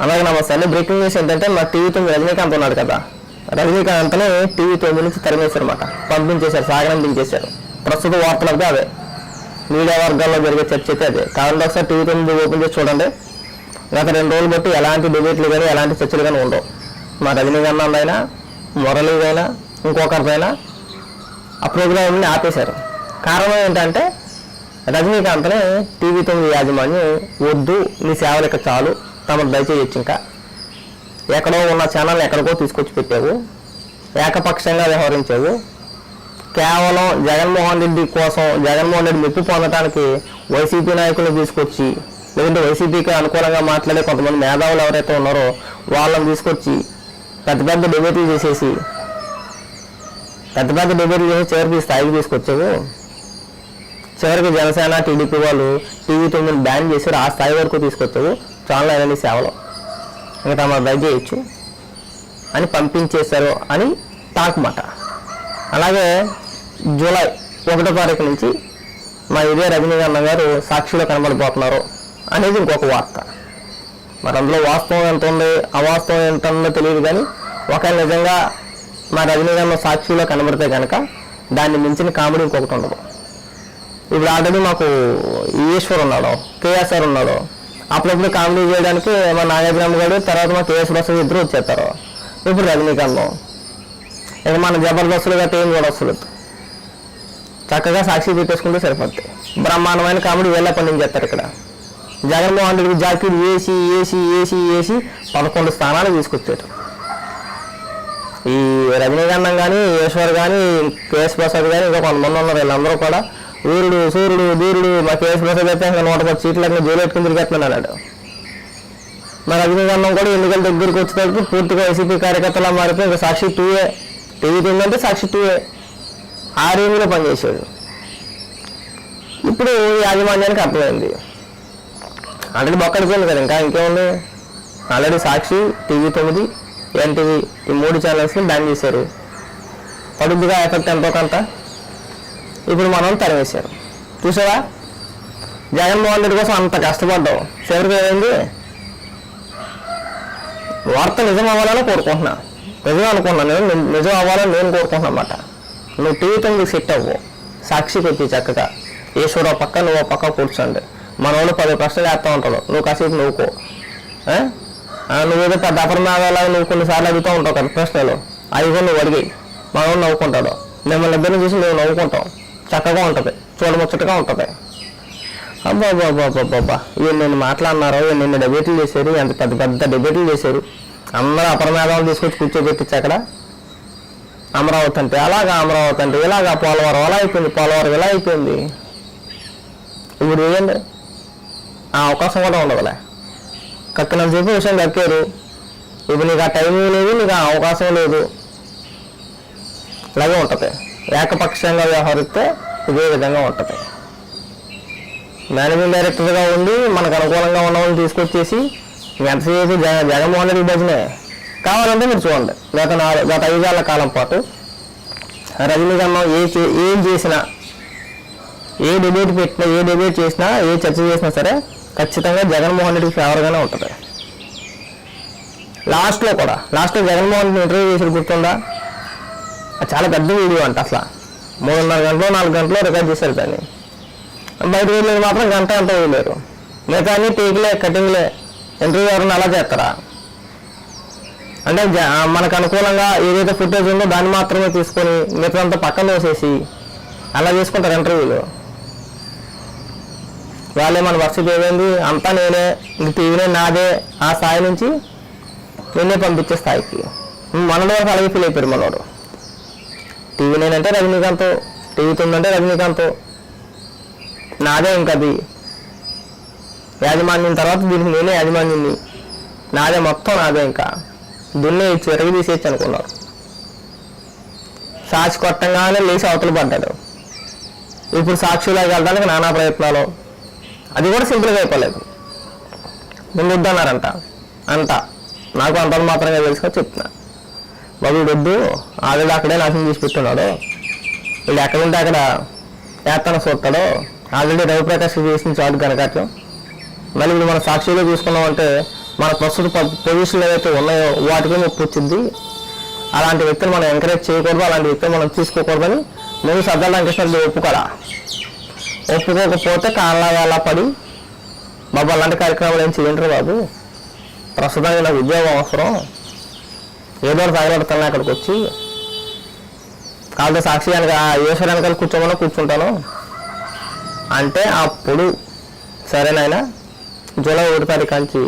అలాగే నమస్తే breaking news ఏంటంటే మా టీవీ తొమ్మిది రజనీకాంత్ ఉన్నాడు కదా. రజనీకాంత్ని టీవీ తొమ్మిది నుంచి తరిమేశారు మాట పంపించేశారు సాగనంపించేశారు ప్రస్తుత వార్తలు అదే అవే. మీడియా వర్గాల్లో జరిగే చర్చ అయితే అదే. కావాలంటే ఒకసారి టీవీ తొమ్మిది ఓపెన్ చేసి చూడండి. గత రెండు రోజులు బట్టి ఎలాంటి డిబేట్లు కానీ ఎలాంటి చర్చలు కానీ ఉండవు. మా రజనీకాంత్ అయినా మురళీదైనా ఇంకొకరిదైనా ఆ ప్రోగ్రామ్ని ఆపేశారు. కారణం ఏంటంటే రజనీకాంత్ని టీవీ తొమ్మిది యాజమాన్యం వద్దు నీ సేవలు ఇక చాలు. తమకు దయచేయచ్చు ఇంకా ఎక్కడో ఉన్న ఛానల్ ఎక్కడికో తీసుకొచ్చి పెట్టావు. ఏకపక్షంగా వ్యవహరించావు. కేవలం జగన్మోహన్ రెడ్డి కోసం జగన్మోహన్ రెడ్డి మెప్పు పొందడానికి వైసీపీ నాయకులను తీసుకొచ్చి లేదంటే వైసీపీకి అనుకూలంగా మాట్లాడే కొంతమంది మేధావులు ఎవరైతే ఉన్నారో వాళ్ళని తీసుకొచ్చి పెద్ద పెద్ద డిబేట్లు చేసేసి పెద్ద పెద్ద డిబేట్లు చేసి చివరికి స్థాయికి తీసుకొచ్చావు. చివరికి జనసేన టీడీపీ వాళ్ళు టీవీ తొమ్మిది బ్యాన్ చేశారు ఆ స్థాయి వరకు తీసుకొచ్చావు. ఛానల్ అయిన సేవలో. ఇంకా తమ దయచేయచ్చు అని పంపించేశారు అని టాక్ మాట అలాగే జూలై ఒకటో తారీఖు నుంచి మా ఇదే రజనీకాంత్ గారు సాక్షిలో కనబడిపోతున్నారు అనేది ఇంకొక వార్త. మరి అందులో వాస్తవం ఎంత ఉంది అవాస్తవం ఎంత ఉందో తెలియదు కానీ ఒకవేళ నిజంగా మా రజనీకాంత్ సాక్షిలో కనబడితే కనుక దాన్ని మించిన కామెడీ ఇంకొకటి ఉండదు. ఇప్పుడు ఆల్రెడీ మాకు ఈశ్వర్ ఉన్నాడు కేఎస్ఆర్ ఉన్నాడు. అప్పుడప్పుడు కామెడీ చేయడానికి మా నాగార్జున గారు తర్వాత మా కేఎస్ ప్రసాద్ ఇద్దరు వచ్చేస్తారు. ఇప్పుడు రజనీకాంత్ ఇక మన జబర్దస్తులు గట్ట ఏం కూడా చక్కగా సాక్షి పెట్టేసుకుంటే సరిపోద్ది. బ్రహ్మాండమైన కామెడీ వేళ చేస్తారు ఇక్కడ. జగన్మోహన్ రెడ్డి జాకీర్ వేసి వేసి వేసి వేసి పదకొండు స్థానాలు తీసుకొచ్చారు. ఈ రజనీకాంతం కానీ ఈశ్వర్ కానీ కేఎస్ ప్రసాద్ కానీ ఇంకా కొంతమంది ఉన్నారు వీళ్ళందరూ కూడా. వీరుడు సూర్యుడు వీరుడు మా కేఎస్ మెసేజ్ అయితే ఇంకా నూట పది సీట్లన్నీ జైలు ఎట్టుకుని తిరిగేస్తున్నాడు మరి మా కూడా ఎన్నికల దగ్గరికి వచ్చేటప్పుడు పూర్తిగా వైసీపీ కార్యకర్తలా మారిపోయి ఇంకా సాక్షి టూఏ టీవీ అంటే సాక్షి టూఏ ఆ రేంజ్లో పనిచేశాడు. ఇప్పుడు యాజమాన్యానికి అర్థమైంది. ఆల్రెడీ బొక్కడిపోయింది కదా ఇంకా ఇంకేముంది? ఆల్రెడీ సాక్షి టీవీ తొమ్మిది ఎన్టీవీ ఈ మూడు ఛానల్స్ని బ్యాన్ చేశారు. పడుద్దిగా ఎఫెక్ట్ ఎంతో కొంత? ఇప్పుడు మనం తరివేశారు చూసావా? జగన్మోహన్ రెడ్డి కోసం అంత కష్టపడ్డావు. చివరికి ఏమైంది? వార్త నిజం అవ్వాలని కోరుకుంటున్నా. నిజం అనుకున్నా నేను నిజం అవ్వాలని నేను కోరుకుంటున్నా అన్నమాట. నువ్వు టీవీతో నీకు సెట్ అవ్వు. సాక్షి పెట్టి చక్కగా. ఈశ్వరరావు పక్క నువ్వు పక్క కూర్చోండి. మన వాళ్ళు పది ప్రశ్నలు వేస్తూ ఉంటాడు నువ్వు కాసేపు నువ్వుకో. ఆ? నువ్వేదో పెద్ద అపరమాదాలు నువ్వు కొన్నిసార్లు అడుగుతూ ఉంటావు కదా ప్రశ్నలు. అవి కూడా నువ్వు అడిగి మనవాళ్ళు నవ్వుకుంటాడు మిమ్మల్ని ఇద్దరిని చూసి నువ్వు నవ్వుకుంటాం చక్కగా ఉంటుంది. చూడముచ్చటగా ఉంటుంది. అబ్బా ఇవి నేను మాట్లాడినారో నిన్ను డిబేట్లు చేశారు ఎంత పెద్ద పెద్ద డిబేట్లు చేశారు. అందరూ అపరమేధాలు తీసుకొచ్చి కూర్చోబెట్టచ్చు అక్కడ. అమరావతి అంటే అలాగా అమరావతి అంటే? ఇలాగా పోలవరం అలా అయిపోయింది పోలవరం ఇలా అయిపోయింది. ఇప్పుడు ఏంటి ఆ అవకాశం కూడా ఉండదులే. కక్కినంత చెప్పి విషయం కక్కారు. ఇప్పుడు నీకు ఆ టైం లేదు నీకు ఆ అవకాశం లేదు. ఇలాగే ఉంటుంది. ఏకపక్షంగా వ్యవహరిస్తే ఇదే విధంగా ఉంటుంది. మేనేజింగ్ డైరెక్టర్గా ఉండి మనకు అనుకూలంగా ఉన్నవాళ్ళని తీసుకొచ్చేసి ఎంతసేపు జగ జగన్మోహన్ రెడ్డి భజనే? కావాలంటే మీరు చూడండి. గత నాలుగు గత ఐదేళ్ళ కాలం పాటు రజనీకాంతం ఏ చే- ఏం చేసినా ఏ డిబేట్ పెట్టినా ఏ డిబేట్ చేసినా ఏ చర్చ చేసినా సరే ఖచ్చితంగా జగన్మోహన్ రెడ్డికి ఫేవర్గానే ఉంటుంది. లాస్ట్లో కూడా లాస్ట్లో జగన్మోహన్ రెడ్డి ఇంటర్వ్యూ చేసి గుర్తుందా? చాలా పెద్ద వీడియో అంట అసలు. మూడున్నర గంటలు నాలుగు గంటలు రికార్డ్ చేశారు దాన్ని. బయట వీళ్ళు మాత్రం గంట అంతా వేయలేరు. మిగతా అన్ని టేకులే కటింగ్లే. ఇంటర్వ్యూ ఎవరైనా అలా చేస్తారా? అంటే జ- మనకు అనుకూలంగా ఏదైతే ఫుటేజ్ ఉందో దాన్ని మాత్రమే తీసుకొని మిగతాంతా పక్కన వేసేసి అలా చేసుకుంటారు ఇంటర్వ్యూలు. వాళ్ళే మన పరిస్థితి ఏమైంది? అంతా నేనే. ఇంక టీవీనే నాదే. ఆ స్థాయి నుంచి నేనే పంపించే స్థాయికి. మనలో అలాగే ఫీల్ అయిపోయారు మనోడు. టీవీ నేనంటే రజనీకాంత్ టీవీ తొమ్మిది రజనీకాంత్. నాదే ఇంకా అది. యాజమాన్యం తర్వాత దీనికి నేనే యాజమాన్యుని నాదే మొత్తం నాదే ఇంకా. దున్నే చెరగి తీసేయచ్చు అనుకున్నారు సాక్షి కొట్టంగానే లేచి అవతలు పడ్డాడు. ఇప్పుడు సాక్షిలాగా వెళ్ళడానికి నానా ప్రయత్నాలు. అది కూడా సింపుల్గా అయిపోలేదు. ముందు వద్దన్నారంట. అంట. నాకు అంత మాత్రమే తెలుసుకొని చెప్తున్నా బాబు వీడు వద్దు. ఆల్రెడీ అక్కడే నాశనం చేసి పెట్టున్నాడు వీడు ఎక్కడుంటే అక్కడ ఏతన చూస్తాడు. ఆల్రెడీ రవిప్రకాష్ చేసిన చాటు కనకట్లం మళ్ళీ ఇప్పుడు మన సాక్షిలో చూసుకున్నామంటే మన ప్రస్తుత పొజిషన్లు ఏవైతే ఉన్నాయో వాటికి నొప్పి వచ్చింది. అలాంటి వ్యక్తులు మనం ఎంకరేజ్ చేయకూడదు. అలాంటి వ్యక్తులు మనం తీసుకోకూడదని ముందు సర్దార్ రామకృష్ణ ఒప్పుకోరా ఒప్పుకోకపోతే కాళ్ళ పడి బాబు అలాంటి కార్యక్రమాలు ఏం చేయండి బాబు? ప్రస్తుతానికి నాకు ఉద్యోగం అవసరం. ఏదో ఒకటి అక్కడికి వచ్చి కాదు సాక్షి వెనక ఈశ్వరు వెనకాల కూర్చోమని కూర్చుంటాను. అంటే అప్పుడు సరేనాయనా జూలై ఒకటి తారీఖు నుంచి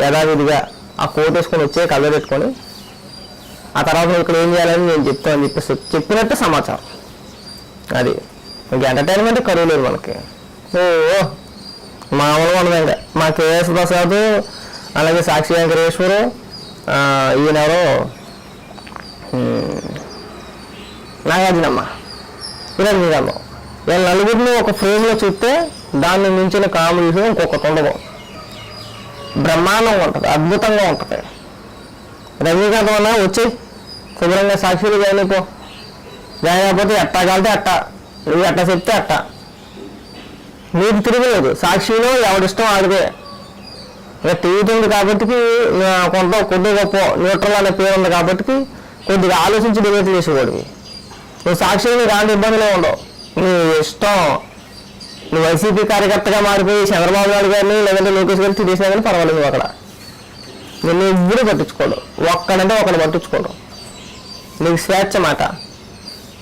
యథావిధిగా ఆ కోట్ వేసుకొని వచ్చే కళ్ళు పెట్టుకొని ఆ తర్వాత నువ్వు ఇక్కడ ఏం చేయాలని నేను చెప్తాను చెప్పేసి చెప్పినట్టు సమాచారం. అది ఇంక ఎంటర్టైన్మెంట్ కరువు లేదు మనకి. ఓ ఓ, మామూలుగా ఉండదు ఇంకా మా కేఎస్ ప్రసాద్ అలాగే సాక్షి వెంకటేశ్వరు ఈయనెవరో? ఉమ్, నాగార్జునమ్మ. ఇరవై వీళ్ళ నలుగురిని ఒక ఫ్రేమ్లో చూస్తే దాన్ని మించిన కామెడీ ఇంకొకటి ఉండదు బ్రహ్మాండంగా ఉంటుంది అద్భుతంగా ఉంటుంది. రజనీకాంత్ అన్న వచ్చి శుభ్రంగా సాక్షులు జాయిన్ అయిపో జాయిన్ అయిపోతే ఎట్టా కాలితే అట్ట. నువ్వు ఎట్ట చెప్తే అట్ట. నీకు తిరగలేదు. సాక్షిలో ఎవడిష్టం ఆడితే ఇక టీవీ ఉంది కాబట్టి కొంత కొద్ది గొప్ప న్యూట్రల్ అనే పేరు ఉంది కాబట్టి కొద్దిగా ఆలోచించి డిబేట్లు చేసేవాడివి. నువ్వు సాక్షి నీకు అలాంటి ఇబ్బందులే ఉండవు. నీ ఇష్టం నువ్వు వైసీపీ కార్యకర్తగా మారిపోయి చంద్రబాబు నాయుడు గారిని లేదంటే లోకేష్ గారిని తిరిగినా కానీ పర్వాలేదు నువ్వు అక్కడ. నిన్ను ఎవ్వరూ పట్టించుకోడు. ఒక్కడంటే ఒకడు పట్టించుకోడు. నీకు స్వేచ్ఛ మాట.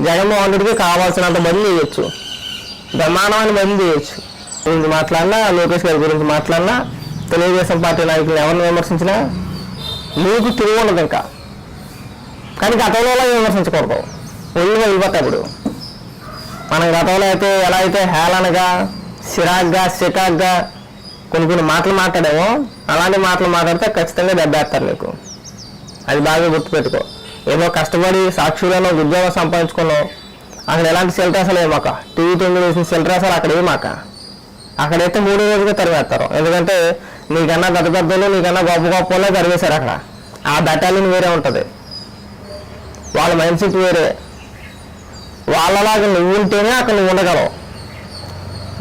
జగన్మోహన్ రెడ్డికి కావాల్సినంత మంది చేయొచ్చు. బ్రహ్మాండమైన మంది చేయొచ్చు. గురించి మాట్లాడినా లోకేష్ గారి గురించి మాట్లాడినా తెలుగుదేశం పార్టీ నాయకులు ఎవరిని విమర్శించినా నీకు తిరిగి ఉండదు ఇంకా. కానీ గతంలో విమర్శించకూడదు? ఒళ్ళు వెళ్ళిపోతాయి ఇప్పుడు మనం గతంలో అయితే ఎలా అయితే హేళనగా సిరాగ్గా సికాగ్గా కొన్ని కొన్ని మాటలు మాట్లాడేమో అలాంటి మాటలు మాట్లాడితే ఖచ్చితంగా దెబ్బేస్తారు నీకు. అది బాగా గుర్తుపెట్టుకో. ఏదో కష్టపడి సాక్షులను ఉద్యోగం సంపాదించుకున్నావు. అక్కడ ఎలాంటి సెల్ట్రాసాలు ఏమాక టీవీ తొమ్మిది వేసిన సెల్ట్రాసాలు అక్కడ ఏమాక అక్కడైతే మూడు రోజులుగా తరివేస్తారు ఎందుకంటే నీకన్నా పెద్ద పెద్దలు నీకన్నా గొప్ప గొప్ప వాళ్ళే అక్కడ. ఆ బెటాలియన్ వేరే ఉంటుంది. వాళ్ళ మైండ్ సెట్ వేరే. వాళ్ళలాగా నువ్వు ఉంటేనే అక్కడ నువ్వు ఉండగలవు.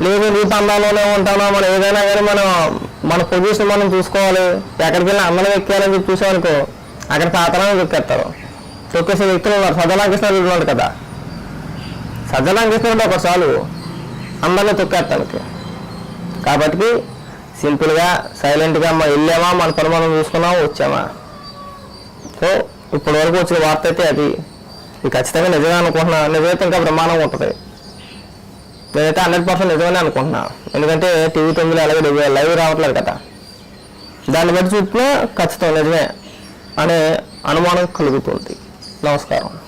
లేదు నీ పందాలోనే ఉంటానో? మనం ఏదైనా కానీ మనం మన పొజిషన్ మనం చూసుకోవాలి. ఎక్కడికి వెళ్ళి అందరం ఎక్కాలని చెప్పి చూసామనుకో అక్కడ తాతనాన్ని తొక్కేస్తారు తొక్కేసే వ్యక్తులు ఉన్నారు. సజ్జలాంకృష్ణ ఉన్నాడు కదా. సజ్జలాంకృష్ణ ఉంటే ఒక చాలు. అందరినీ తొక్కేస్తానికి కాబట్టి సింపుల్గా సైలెంట్గా మా వెళ్ళామా మన పని మనం చూసుకున్నామా వచ్చామా? సో ఇప్పటి వరకు వచ్చిన వార్త అయితే అది. ఇది ఖచ్చితంగా నిజమే అనుకుంటున్నా. నిజమైతే ఇంకా ప్రమాణం ఉంటుంది. నేనైతే హండ్రెడ్ పర్సెంట్ నిజమని అనుకుంటున్నా. ఎందుకంటే టీవీ తొమ్మిది అలాగే లైవ్ రావట్లేదు కదా. దాన్ని బట్టి చూసినా ఖచ్చితం నిజమే అనే అనుమానం కలుగుతుంది. నమస్కారం.